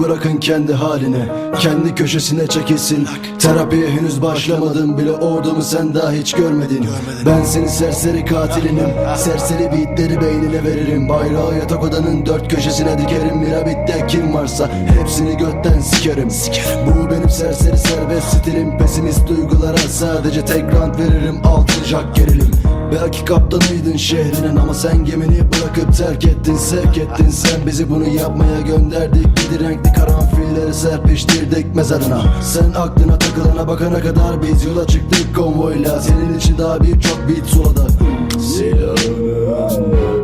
bırakın kendi haline Kendi köşesine çekilsin. Terapiye henüz başlamadım bile ordumu sen daha hiç görmedin. Ben senin serseri katilinim Serseri beatleri beynine veririm. Bayrağı yatak odanın dört köşesine dikerim. Mirabitte kim varsa hepsini götten sikerim. Bu benim serseri serbest stilim. Pesimist duygulara sadece tek rant veririm. Altın jack gerilim Belki kaptanıydın şehrinin ama sen gemini bırakıp terk ettin sevk ettin. Sen bizi bunu yapmaya gönderdik. Gidi renkli karanfilleri serpiştirdik mezarına. Sen aklına takılana bakana kadar biz yola çıktık. Konvoyla Senin için daha birçok beat suladı. Silahını anlattığım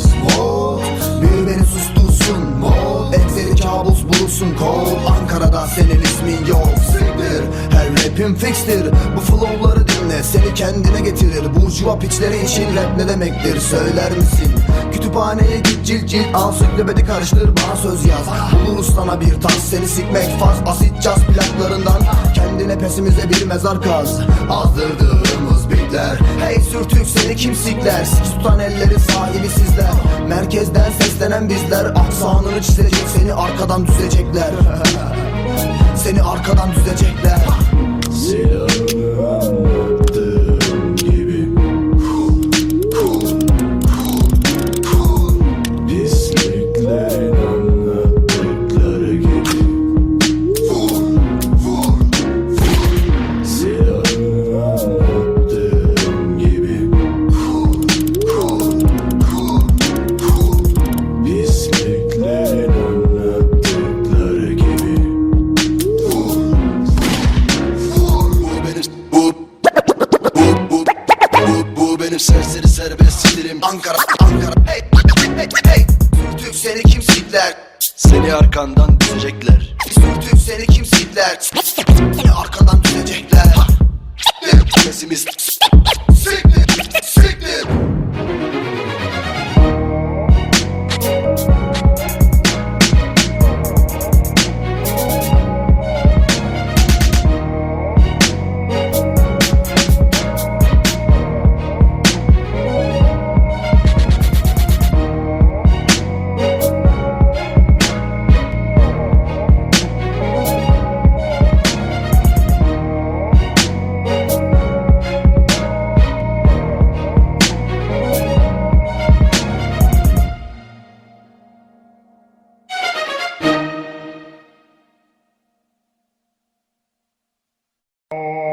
Baseball Bir beni sustursun. Mod Ekseri kabus bulursun. Kol Ankara'da senin ismin yok. Siktir Her rapim fixtir. Bu flowları dinle Seni kendine getirir. Burjuva piçleri için rap ne demektir? Söyler misin? Kütüphaneye git cilt cilt Al süklebedi karıştır bana söz yaz. Buluruz sana bir tas Seni sikmek farz Asit caz plaklarından Kendine pesimize bir mezar kaz. Azdırdığımız bitler. Hey sürtük seni kim sikler Sik tutan ellerin sahibi sizler. Merkezden seslenen bizler. Aksanını çizecek seni arkadan düzecekler. Seni arkadan düzecekler seni kim sikler? Seni arkandan düzecekler Sürtük seni kim sikler? Seni arkadan düzecekler Siktir Oh.